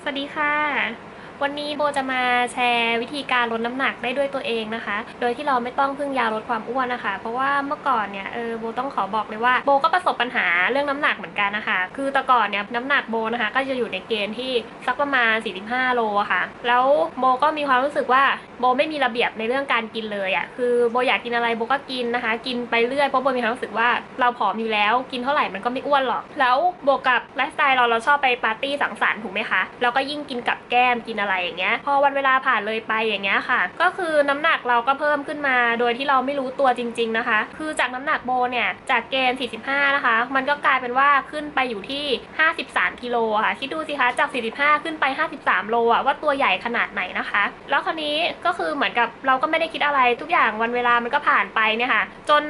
สวัสดีค่ะ วันนี้โบจะมาแชร์วิธีการลดน้ำหนักได้ด้วยตัวเองนะคะ โดยที่เราไม่ต้องพึ่งยาลดความอ้วนนะคะ เพราะว่าเมื่อก่อนเนี่ยเออโบต้องขอบอกเลยว่าโบก็ประสบปัญหาเรื่องน้ำหนักเหมือนกันนะคะ คือแต่ก่อนเนี่ยน้ำหนักโบนะคะ ก็จะอยู่ในเกณฑ์ที่สักประมาณ 45 โละค่ะ แล้วโบก็มีความรู้สึกว่าโบไม่มีระเบียบในเรื่องการกินเลยอะคือโบอยากกินอะไรโบก็กินนะคะ กินไปเรื่อยเพราะโบมีความรู้สึกว่าเราผอมอยู่แล้วกินเท่าไหร่มันก็ไม่อ้วนหรอก แล้วบวกกับไลฟ์สไตล์เราเราชอบไปปาร์ตี้สังสรรค์ถูกไหมคะเราก็ยิ่งกินกับแก้มกินอะไรอย่างเงี้ย พอวันเวลาผ่านเลยไปอย่างเงี้ยค่ะ ก็คือน้ำหนักเราก็เพิ่มขึ้นมา โดยที่เราไม่รู้ตัวจริง ๆนะคะ คือจากน้ำหนักโบเนี่ยจากเกณฑ์ 45 นะคะ มันก็กลายเป็นว่าขึ้นไปอยู่ที่ 53 กิโลค่ะ คิดดูสิคะ จาก 45 ขึ้นไป 53 โลอะว่าตัวใหญ่ขนาดไหนนะคะ แล้วคราวนี้ก็คือเหมือนกับเราก็ไม่ได้คิดอะไรทุกอย่างวันเวลามันก็ผ่านไปเนี่ยค่ะ จน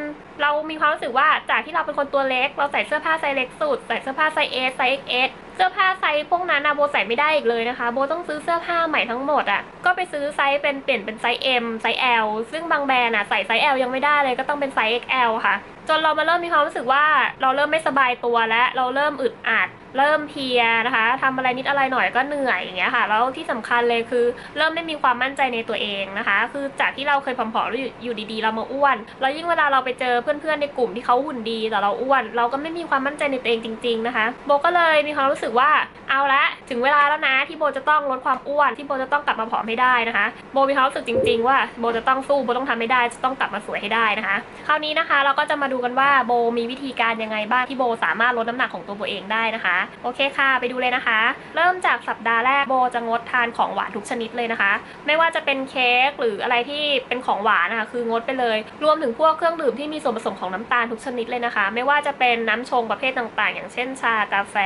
เรามีความรู้สึกว่าจากที่เราเป็นคนตัวเล็ก เราใส่เสื้อผ้าไซส์เล็กสุด ใส่เสื้อผ้าไซส์ S ไซส์ XS สื้อผ้าไซส์พวกนั้นอะโบใส่ไม่ได้อีกเลยนะคะ โบต้องซื้อเสื้อผ้าใหม่ทั้งหมดอะ่ะก็ไปซื้อไซส์เป็นเปลี่ยนเป็นไซส์ M ไซส์ L ซึ่งบางแบรนด์อะใส่ไซส์ L ยังไม่ได้เลยก็ต้องเป็นไซส์ XL ค่ะ จนเรามาเริ่มมีความรู้สึกว่าเราเริ่มไม่สบายตัวและเราเริ่มอึดอัด เริ่มเพียนะคะทำอะไรนิดอะไรหน่อยก็เหนื่อยอย่างเงี้ยค่ะแล้วที่สำคัญเลยคือ เริ่มไม่มีความมั่นใจในตัวเองนะคะ คือจากที่เราเคยผอมๆแล้วอยู่อยู่ดีๆ เรามาอ้วนแล้วยิ่งเวลาเราไปเจอเพื่อนๆในกลุ่มที่เขาหุ่นดีแต่เราอ้วน เราก็ไม่มีความมั่นใจในตัวเองจริง ๆนะคะ โบก็เลยมีความรู้สึกว่าเอาละถึงเวลาแล้วนะที่โบจะต้องลดความอ้วนที่โบจะต้องกลับมาผอมให้ได้นะคะโบมีความรู้สึกจริง ๆ ว่าโบจะต้องสู้โบต้องทำให้ได้จะต้องกลับมาสวยให้ได้นะคะ คราวนี้นะคะ เราก็จะมาดูกันว่าโบมีวิธีการยังไงบ้างที่โบสามารถลดน้ำหนักของตัวโบเองได้นะคะโอเคค่ะไปดูเลยนะคะ เริ่มจากสัปดาห์แรกโบจะงดทานของหวานทุกชนิดเลยนะคะ ไม่ว่าจะเป็นเค้กหรืออะไรที่เป็นของหวานนะคะคืองดไปเลย รวมถึงพวกเครื่องดื่มที่มีส่วนผสมของน้ำตาลทุกชนิดเลยนะคะ ไม่ว่าจะเป็นน้ำชงประเภทต่างๆ อย่างเช่นชากาแฟ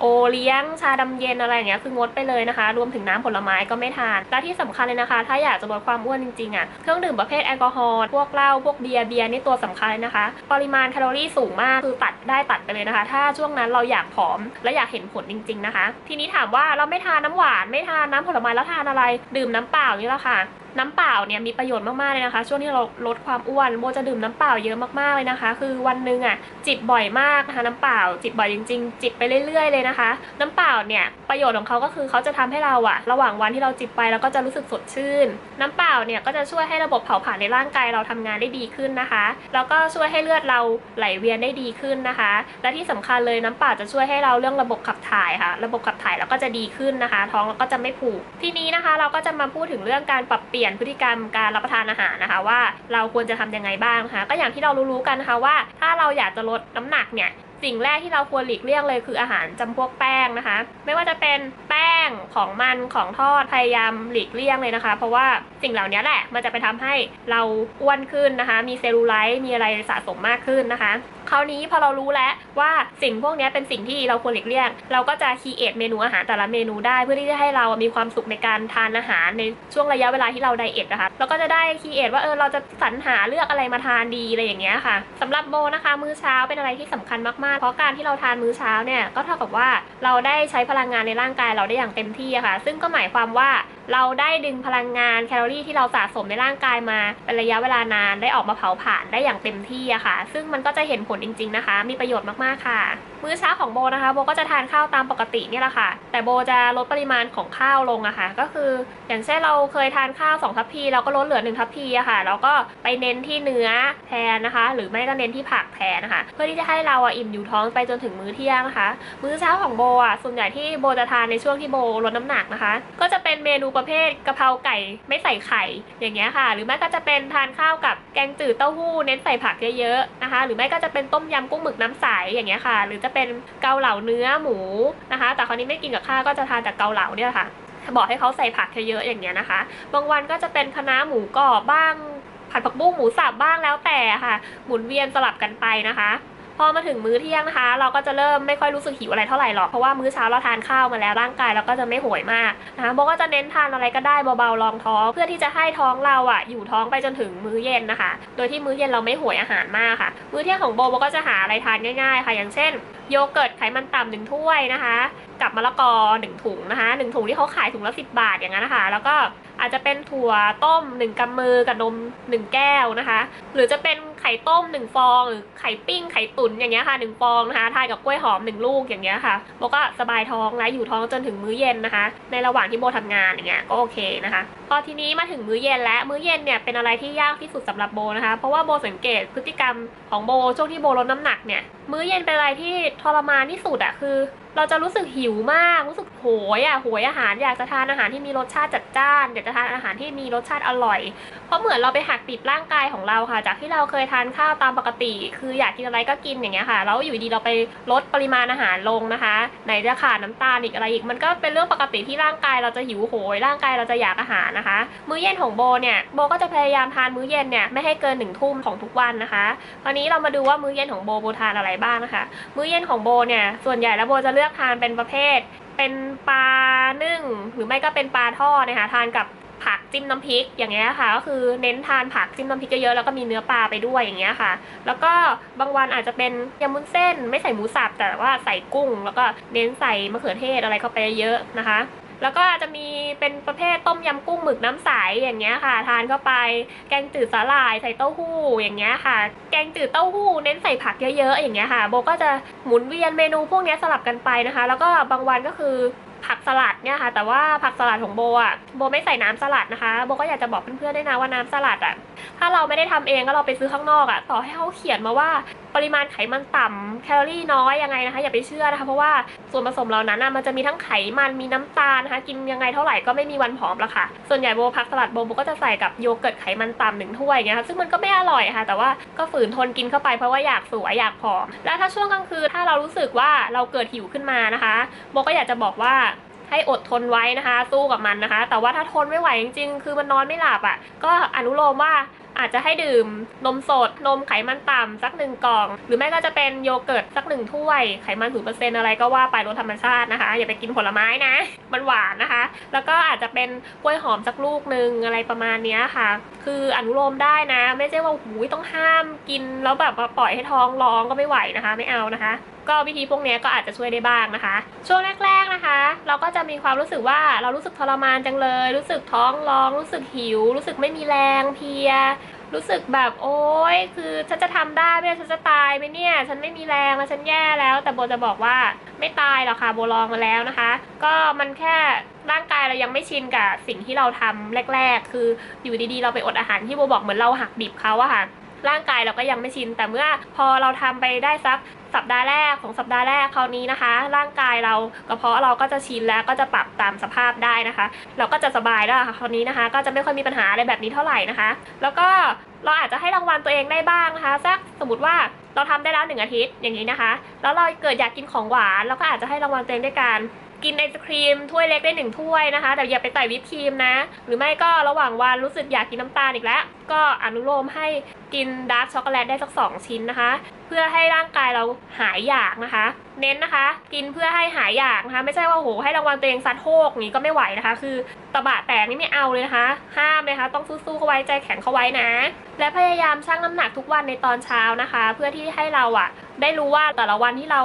โอเลี้ยง ชาดำเย็นอะไรอย่างเงี้ยคืองดไปเลยนะคะ รวมถึงน้ำผลไม้ก็ไม่ทาน และที่สำคัญเลยนะคะ ถ้าอยากจะลดความอ้วนจริงๆอะเครื่องดื่มประเภทแอลกอฮอล์พวกเหล้าพวกเบียร์เบียร์นี่ตัวสำคัญเลยนะคะ ปริมาณแคลอรี่สูงมากคือตัดได้ตัดไปเลยนะคะ ถ้าช่วงนั้นเราอยากผอมและอยากเห็นผลจริง ๆนะคะ ทีนี้ถามว่าเราไม่ทานน้ำหวานไม่ทานน้ำผลไม้แล้วทานอะไร ดื่มน้ำเปล่านี่แหละค่ะ น้ำเปล่าเนี่ยมีประโยชน์มากๆเลยนะคะ ช่วงที่เราลดความอ้วนโบจะดื่มน้ำเปล่าเยอะมากๆเลยนะคะ คือวันหนึ่งอะจิบบ่อยมากนะคะน้ำเปล่าจิบบ่อยจริง ๆ จิบไปเรื่อย ๆ เลยนะคะ น้ำเปล่าเนี่ยประโยชน์ของเขาก็คือเขาจะทำให้เราอะ ระหว่างวันที่เราจิบไปเราก็จะรู้สึกสดชื่น น้ำเปล่าเนี่ยก็จะช่วยให้ระบบเผาผลาญในร่างกายเราทำงานได้ดีขึ้นนะคะแล้วก็ช่วยให้เลือดเราไหลเวียนได้ดีขึ้นนะคะ และที่สำคัญเลยน้ำเปล่าจะช่วยให้เราเรื่องระบบขับถ่ายค่ะ ระบบขับถ่ายเราก็จะดีขึ้นนะคะ ท้องเราก็จะไม่ผูกทีนี้นะคะ เราก็จะมาพูดถึงเรื่องการปรับเปลี่ยนพฤติกรรมการรับประทานอาหารนะคะ ว่าเราควรจะทำยังไงบ้างนะคะก็อย่างที่เรารู้ๆกันนะคะว่า ถ้าเราอยากจะลดน้ำหนักเนี่ยสิ่งแรกที่เราควรหลีกเลี่ยงเลยคืออาหารจำพวกแป้งนะคะ ไม่ว่าจะเป็นแป้งของมันของทอดพยายามหลีกเลี่ยงเลยนะคะ เพราะว่าสิ่งเหล่านี้แหละมันจะไปทำให้เราอ้วนขึ้นนะคะ มีเซลลูไลท์มีอะไรสะสมมากขึ้นนะคะคราวนี้พอเรารู้แล้วว่าสิ่งพวกนี้เป็นสิ่งที่เราควรหลีกเลี่ยง เราก็จะคีเอทเมนูอาหารแต่ละเมนูได้เพื่อที่จะให้เรามีความสุขในการทานอาหารในช่วงระยะเวลาที่เราไดเอทนะคะเราก็จะได้คีเอทว่าเออเราจะสรรหาเลือกอะไรมาทานดีอะไรอย่างเงี้ยค่ะสำหรับโบนะคะ มื้อเช้าเป็นอะไรที่สำคัญมากๆ เพราะการที่เราทานมื้อเช้าเนี่ยก็เท่ากับว่าเราได้ใช้พลังงานในร่างกายเราได้อย่างเต็มที่ะค่ะ ซึ่งก็หมายความว่า เราได้ดึงพลังงานแคลอรี่ที่เราสะสมในร่างกายมาเป็นระยะเวลานานได้ออกมาเผาผลาญได้อย่างเต็มที่อะค่ะ ซึ่งมันก็จะเห็นผลจริง ๆนะคะ มีประโยชน์มากๆค่ะ มื้อเช้าของโบนะคะโบก็จะทานข้าวตามปกติเนี่ยแหละค่ะ แต่โบจะลดปริมาณของข้าวลงอะค่ะ ก็คืออย่างเช่นเราเคยทานข้าว2ทัพพีเราก็ลดเหลือ1ทัพพีอะค่ะแล้วก็ไปเน้นที่เนื้อแทนนะคะ หรือไม่ก็เน้นที่ผักแทนนะคะ เพื่อที่จะให้เราอะอิ่มอยู่ท้องไปจนถึงมื้อเที่ยงนะคะ มื้อเช้าของโบอะส่วนใหญ่ที่โบจะทานในช่วงที่โบลดน้ำหนักนะคะ ก็จะเป็นเมนูประเภทกะเพราไก่ไม่ใส่ไข่อย่างเงี้ยค่ะ หรือไม่ก็จะเป็นทานข้าวกับแกงจืดเต้าหู้เน้นใส่ผักเยอะๆนะคะ หรือไม่ก็จะเป็นต้มยำกุ้งหมึกน้ำใสอย่างเงี้ยค่ะ หรือจะเป็นเกาเหลาเนื้อหมูนะคะ แต่คราวนี้ไม่กินกับข้าวก็จะทานแต่เกาเหลาเนี่ยค่ะ บอกให้เขาใส่ผักเยอะๆอย่างเงี้ยนะคะ บางวันก็จะเป็นคณะหมูกรอบบ้างผัดผักบุ้งหมูสับบ้างแล้วแต่ค่ะ หมุนเวียนสลับกันไปนะคะ พอมาถึงมื้อเที่ยงนะคะ เราก็จะเริ่มไม่ค่อยรู้สึกหิวอะไรเท่าไหร่หรอกเพราะว่ามื้อเช้าเราทานข้าวมาแล้วร่างกายเราก็จะไม่โหยมากนะคะโบก็จะเน้นทานอะไรก็ได้เบาๆรองท้อง เพื่อที่จะให้ท้องเราอะอยู่ท้องไปจนถึงมื้อเย็นนะคะ โดยที่มื้อเย็นเราไม่โหยอาหารมากค่ะ มื้อเที่ยงของโบโบก็จะหาอะไรทานง่ายๆ ค่ะ อย่างเช่น โยเกิร์ตไขมันต่ำหนึ่งถ้วยนะคะกับมะละกอหนึ่งถุงนะคะหนึ่งถุงที่เขาขายถุงละสิบบาทอย่างนั้นนะคะ แล้วก็อาจจะเป็นถั่วต้มหนึ่งกำมือกับนมหนึ่งแก้วนะคะ หรือจะเป็น ไข่ต้มหนึ่งฟอง หรือไข่ปิ้ง ไข่ตุ๋นอย่างเงี้ยค่ะหนึ่งฟองนะคะทานกับกล้วยหอมหนึ่งลูกอย่างเงี้ยค่ะโบก็สบายท้องและอยู่ท้องจนถึงมื้อเย็นนะคะ ในระหว่างที่โบทำงานอย่างเงี้ยก็โอเคนะคะ พอทีนี้มาถึงมื้อเย็นและมื้อเย็นเนี่ยเป็นอะไรที่ยากที่สุดสำหรับโบนะคะ เพราะว่าโบสังเกตพฤติกรรมของโบช่วงที่โบลดน้ำหนักเนี่ยมื้อเย็นเป็นอะไรที่ทรมานที่สุดอะคือ เราจะรู้สึกหิวมากรู้สึกโหยอะโหยอาหารอยากจะทานอาหารที่มีรสชาติจัดจ้านอยากจะทานอาหารที่มีรสชาติอร่อย เพราะเหมือนเราไปหักดิบร่างกายของเราค่ะ จากที่เราเคยทานข้าวตามปกติ คืออยากกินอะไรก็กินอย่างเงี้ยค่ะแล้วอยู่ดีเราไปลดปริมาณอาหารลงนะคะไหนจะขาดน้ำตาลอีกอะไรอีกมันก็เป็นเรื่องปกติที่ร่างกายเราจะหิวโหยร่างกายเราจะอยากอาหารนะคะ มื้อเย็นของโบเนี่ยโบก็จะพยายามทานมื้อเย็นเนี่ยไม่ให้เกินหนึ่งทุ่มของทุกวันนะคะตอนนี้เรามาดูว่ามื้อเย็นของโบโบทานอะไรบ้างนะคะ มื้อเย็นของโบเนี่ยส่วนใหญ่แล้วโบจะเลือกทานเป็นประเภท เป็นปลานึ่ง หรือไม่ก็เป็นปลาทอดนะคะทานกับผักจิ้มน้ำพริกอย่างเงี้ยค่ะ ก็คือเน้นทานผักจิ้มน้ำพริกเยอะๆแล้วก็มีเนื้อปลาไปด้วยอย่างเงี้ยค่ะ แล้วก็บางวันอาจจะเป็นยำมุ้นเส้น ไม่ใส่หมูสับแต่ว่าใส่กุ้ง แล้วก็เน้นใส่มะเขือเทศอะไรเข้าไปเยอะนะคะ แล้วก็จะมีเป็นประเภทต้มยำกุ้งหมึกน้ำใสอย่างเงี้ยค่ะ ทานเข้าไปแกงจืดสาหร่ายใส่เต้าหู้อย่างเงี้ยค่ะ แกงจืดเต้าหู้เน้นใส่ผักเยอะๆอย่างเงี้ยค่ะโบก็จะหมุนเวียนเมนูพวกนี้สลับกันไปนะคะ แล้วก็บางวันก็คือ ผักสลัดเนี่ยค่ะ แต่ว่าผักสลัดของโบอะโบไม่ใส่น้ำสลัดนะคะ โบก็อยากจะบอกเพื่อนๆด้วยนะว่าน้ำสลัดอะ ถ้าเราไม่ได้ทำเองก็เราไปซื้อข้างนอกอะ ต่อให้เขาเขียนมาว่าปริมาณไขมันต่ำแคลอรี่น้อยยังไงนะคะ อย่าไปเชื่อนะคะ เพราะว่าส่วนผสมเหล่านั้นน่ะมันจะมีทั้งไขมันมีน้ำตาลนะคะ กินยังไงเท่าไหร่ก็ไม่มีวันผอมละค่ะ ส่วนใหญ่โบผักสลัดโบโบก็จะใส่กับโยเกิร์ตไขมันต่ำหนึ่งถ้วยอย่างเงี้ยค่ะซึ่งมันก็ไม่อร่อยค่ะ แต่ว่าก็ฝืนทนกินเข้าไปเพราะว่าอยากสวยอยากผอม แล้วถ้าช่วงกลางคืนถ้าเรารู้สึกว่าเราเกิดหิวขึ้นมานะคะโบก็อยากจะบอกว่า ให้อดทนไว้นะคะ สู้กับมันนะคะ แต่ว่าถ้าทนไม่ไหวจริงๆ คือมันนอนไม่หลับอะ่ะ ก็อนุโลมว่าอาจจะให้ดื่มนมสด นมไขมันต่ำสักหนึ่งกล่อง หรือไม่ก็จะเป็นโยเกิร์ตสักหนึ่งถ้วย ไขมันศูนเปอร์เซ็นอะไรก็ว่าไปรสธรรมชาตินะคะ อย่าไปกินผลไม้นะ มันหวานนะคะ แล้วก็อาจจะเป็นกล้วยหอมสักลูกหนึ่งอะไรประมาณนี้ค่ะ คืออนุโลมได้นะ ไม่ใช่ว่าหูยต้องห้ามกินแล้วแบบปล่อยให้ท้องร้องก็ไม่ไหวนะคะ ไม่เอานะคะ ก็วิธีพวกนี้ก็อาจจะช่วยได้บ้างนะคะ ช่วงแรก ๆนะคะ เราก็จะมีความรู้สึกว่าเรารู้สึกทรมานจังเลย รู้สึกท้องร้อง รู้สึกหิว รู้สึกไม่มีแรงเพีย รู้สึกแบบโอ๊ยคือฉันจะทำได้ไหมฉันจะตายไหมเนี่ย ฉันไม่มีแรงแล้วฉันแย่แล้ว แต่โบจะบอกว่าไม่ตายหรอกค่ะโบลองมาแล้วนะคะ ก็มันแค่ร่างกายเรายังไม่ชินกับสิ่งที่เราทำแรก ๆ คืออยู่ดีๆ เราไปอดอาหารที่โบบอกเหมือนเราหักดิบเขาอะค่ะ ร่างกายเราก็ยังไม่ชิน แต่เมื่อพอเราทำไปได้สักสัปดาห์แรกของสัปดาห์แรกคราวนี้นะคะ ร่างกายเรากระเพาะเราก็จะชินแล้วก็จะปรับตามสภาพได้นะคะ เราก็จะสบายแล้วค่ะคราวนี้นะคะ ก็จะไม่ค่อยมีปัญหาอะไรแบบนี้เท่าไหร่นะคะ แล้วก็เราอาจจะให้รางวัลตัวเองได้บ้างนะคะสักสมมติว่าเราทำได้แล้วหนึ่งอาทิตย์อย่างนี้นะคะ แล้วเราเกิดอยากกินของหวานเราก็อาจจะให้รางวัลตัวเองด้วยการกินไอศครีมถ้วยเล็กได้หนึ่งถ้วยนะคะแต่อย่าไปใส่วิปครีมนะ หรือไม่ก็ระหว่างวันรู้สึกอยากกินน้ำตาลอีกแล้วก็อนุโลมให้กินดาร์กช็อกโกแลตได้สัก 2 ชิ้นนะคะ เพื่อให้ร่างกายเราหายอยากนะคะ เน้นนะคะ กินเพื่อให้หายอยากนะคะ ไม่ใช่ว่าโอ้โหให้รางวัลตัวเองซัดโฮกอย่างนี้ก็ไม่ไหวนะคะ คือตะบะแตกนี่ไม่เอาเลยนะคะ ห้ามเลยะคะต้องสู้ๆเข้าไว้ใจแข็งเข้าไว้นะ และพยายามชั่งน้ำหนักทุกวันในตอนเช้านะคะ เพื่อที่ให้เราอะได้รู้ว่าแต่ละวันที่เรา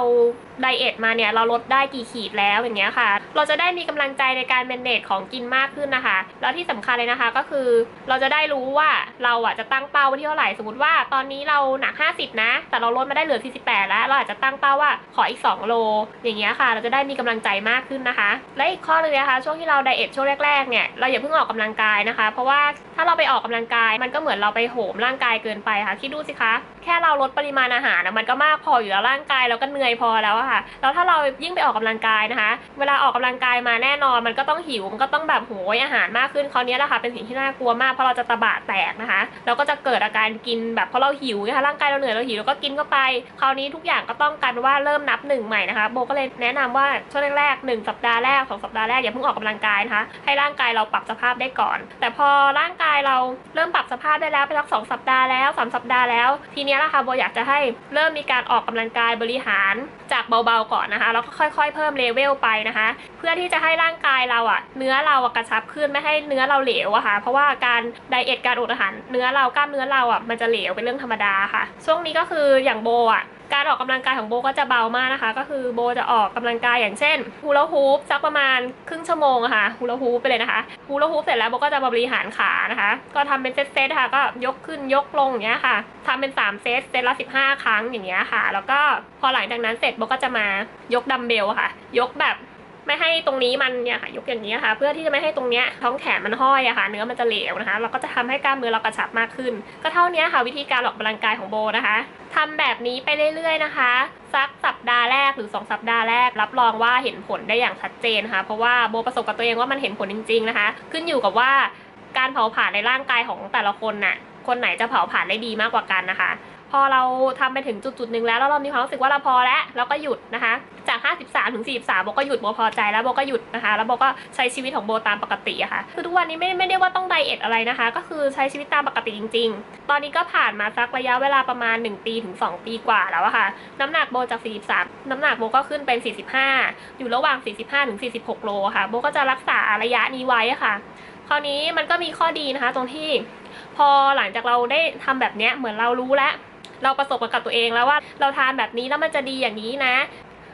ไดเอทมาเนี่ยเราลดได้กี่ขีดแล้วอย่างเงี้ยค่ะ เราจะได้มีกำลังใจในการเมนเนจของกินมากขึ้นนะคะ แล้วที่สำคัญเลยนะคะก็คือ เราจะได้รู้ว่า เราอะจะตั้งเป้าไว้ที่เท่าไหร่สมมติว่าตอนนี้เราหนัก 50 นะ แต่เราลดมาได้เหลือ 48 แล้ว เราอาจจะตั้งเป้าว่าขออีก 2 โล อย่างเงี้ยค่ะ เราจะได้มีกำลังใจมากขึ้นนะคะ และอีกข้อหนึงนะคะ ช่วงที่เราไดเอทช่วงแรกๆเนี่ยเราอย่าเพิ่งออกกำลังกายนะคะ เพราะว่าถ้าเราไปออกกำลังกายมันก็เหมือนเราไปโหมร่างกายเกินไปค่ะคิดดูสิคะแค่เราลดปริมาณอาหารนะมันก็มากพออยู่แล้วร่างกายเราก็เหนื่อยพอแล้วค่ะแล้วถ้าเรายิ่งไปออกกำลังกายนะคะ เวลาออกกำลังกายมาแน่นอน มันก็ต้องหิวมันก็ต้องแบบโหยอาหารมากขึ้นคราวนี้แหละค่ะเป็นสิ่งที่น่ากลัวมากเพราะเราจะตะบะแตกนะคะเราก็จะเกิดอาการกินแบบเพราะเราหิวนะคะร่างกายเราเหนื่อยเราหิวเราก็กินเข้าไป คราวนี้ทุกอย่างก็ต้องกันว่าเริ่มนับหนึ่งใหม่นะคะโบก็เลยแนะนำว่าช่วงแรกๆหนึ่งสัปดาห์แรกสองสัปดาห์แรกอย่าเพิ่งออกกำลังกายนะคะให้ร่างกายเราปรับสภาพได้ก่อน แต่พอร่างกายเราเริ่มปรับสภาพได้แล้วไปสักสองสัปดาห์แล้วสามสัปดาห์แล้วทีเนี้ยแหละค่ะโบอยากจะให้เริ่มมีการออกกำลังกายบริหารจากเบาๆก่อนนะคะ แล้วก็ค่อยๆ เพิ่มเลเวลไปนะคะ เพื่อที่จะให้ร่างกายเราอะเนื้อเราอะกระชับขึ้นไม่ให้เนื้อเราเหลวอะค่ะ เพราะว่าการไดเอทการอดอาหารเนื้อเรากล้ามเนื้อเราอะมันจะเหลวเป็นเรื่องธรรมดาค่ะ ช่วงนี้ก็คืออย่างโบอะ การออกกำลังกายของโบก็จะเบามากนะคะ ก็คือโบจะออกกำลังกายอย่างเช่นฮูลาฮูปสักประมาณครึ่งชั่วโมงะค่ะฮูลาฮูปไปเลยนะคะฮูลาฮูปเสร็จแล้วโบก็จะบริหารขานะคะ ก็ทำเป็นเซตๆค่ะ ก็ยกขึ้นยกลงอย่างเงี้ยค่ะทำเป็น 3 เซตเซตละ 15 ครั้งอย่างเงี้ยค่ะ แล้วก็พอหลังจากนั้นเสร็จโบก็จะมายกดัมเบลค่ะ ยกแบบ ไม่ให้ตรงนี้มันเนี่ยค่ะยกอย่างนี้ค่ะ เพื่อที่จะไม่ให้ตรงเนี้ยท้องแขนมันห้อยอะค่ะ เนื้อมันจะเหลวนะคะ เราก็จะทำให้กล้ามเนื้อเรากระชับมากขึ้น ก็เท่านี้ค่ะ วิธีการออกกำลังกายของโบนะคะทำแบบนี้ไปเรื่อยๆนะคะสักสัปดาห์แรกหรือ 2 สัปดาห์แรก รับรองว่าเห็นผลได้อย่างชัดเจนค่ะ เพราะว่าโบประสบกับตัวเองว่ามันเห็นผลจริง ๆนะคะ ขึ้นอยู่กับว่าการเผาผลาญในร่างกายของแต่ละคนน่ะคนไหนจะเผาผลาญได้ดีมากกว่ากันนะคะ พอเราทำไปถึงจุดจุดๆหนึ่งแล้วแล้วเรามีความรู้สึกว่าเราพอแล้วเราก็หยุดนะคะ จาก 53ถึง43โบก็หยุดโบพอใจแล้วโบก็หยุดนะคะ แล้วโบก็ใช้ชีวิตของโบตามปกติอะค่ะคือทุกวันนี้ไม่ไม่ได้ว่าต้องไดเอทอะไรนะคะ ก็คือใช้ชีวิตตามปกติจริง ๆ ตอนนี้ก็ผ่านมาสักระยะเวลาประมาณ 1 ปีถึง 2 ปีกว่าแล้วอะค่ะน้ำหนักโบจาก 43 น้ำหนักโบก็ขึ้นเป็น 45 อยู่ระหว่าง 45ถึง46โลค่ะโบก็จะรักษาระยะนี้ไว้อะค่ะคราวนี้มันก็มีข้อดีนะคะ ตรงที่ พอหลังจากเราได้ทำแบบเนี้ยเหมือนเรารู้แล้ว เราประสบกับตัวเองแล้วว่าเราทานแบบนี้แล้วมันจะดีอย่างนี้นะ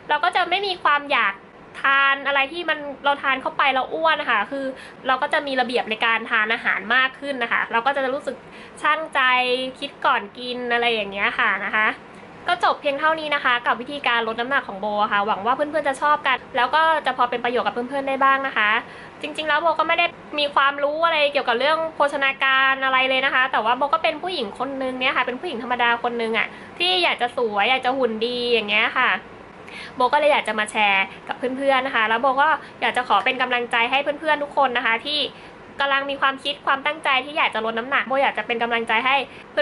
เราก็จะไม่มีความอยากทานอะไรที่มันเราทานเข้าไปเราอ้วนนะคะคือเราก็จะมีระเบียบในการทานอาหารมากขึ้นนะคะ เราก็จะรู้สึกช่างใจคิดก่อนกินอะไรอย่างเงี้ยค่ะนะคะ ก็จบเพียงเท่านี้นะคะ กับวิธีการลดน้ำหนักของโบค่ะ หวังว่าเพื่อนๆจะชอบกัน แล้วก็จะพอเป็นประโยชน์กับเพื่อนๆได้บ้างนะคะ จริงๆ แล้วโบก็ไม่ได้มีความรู้อะไรเกี่ยวกับเรื่องโภชนาการอะไรเลยนะคะ แต่ว่าโบก็เป็นผู้หญิงคนนึงเนี่ยค่ะ เป็นผู้หญิงธรรมดาคนนึงอะ่ะที่อยากจะสวยอยากจะหุ่นดีอย่างเงี้ยค่ะโบก็เลยอยากจะมาแชร์กับเพื่อนๆนะคะ แล้วโบก็อยากจะขอเป็นกำลังใจให้เพื่อนๆทุกคนนะคะ ที่ กำลังมีความคิดความตั้งใจที่อยากจะลดน้ำหนักโบอยากจะเป็นกำลังใจให้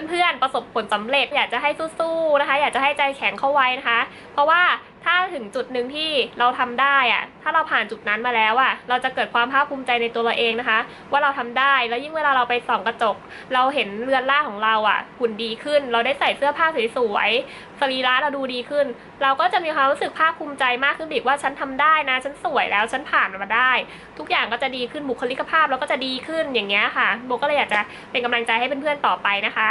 เพื่อนๆประสบผลสำเร็จ อยากจะให้สู้ๆนะคะ อยากจะให้ใจแข็งเข้าไว้นะคะ เพราะว่า ถ้าถึงจุดหนึ่งที่เราทำได้อะถ้าเราผ่านจุดนั้นมาแล้วอะเราจะเกิดความภาคภูมิใจในตัวเราเองนะคะ ว่าเราทำได้แล้วยิ่งเวลาเราไปส่องกระจก เราเห็นเรือนร่างของเราอะหุ่นดีขึ้น เราได้ใส่เสื้อผ้าสวยๆสรีระเราดูดีขึ้น เราก็จะมีความรู้สึกภาคภูมิใจมากขึ้นอีกว่าฉันทำได้นะ ฉันสวยแล้วฉันผ่านมันมาได้ ทุกอย่างก็จะดีขึ้นบุคลิกภาพเราก็จะดีขึ้นอย่างเงี้ยค่ะโบก็เลยอยากจะเป็นกำลังใจให้เพื่อนๆต่อไปนะคะ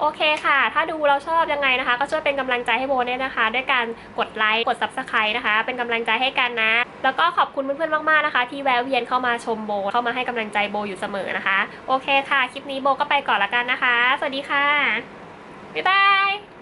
โอเคค่ะ ถ้าดูเราชอบยังไงนะคะ ก็ช่วยเป็นกำลังใจให้โบเนี่ยนะคะ ด้วยการกดไลค์ กด subscribe นะคะ เป็นกำลังใจให้กันนะ แล้วก็ขอบคุณเพื่อนๆ มากๆ นะคะ ที่แวะเวียนเข้ามาชมโบ เข้ามาให้กำลังใจโบอยู่เสมอนะคะ โอเคค่ะ คลิปนี้โบก็ไปก่อนละกันนะคะ สวัสดีค่ะ บ๊ายบาย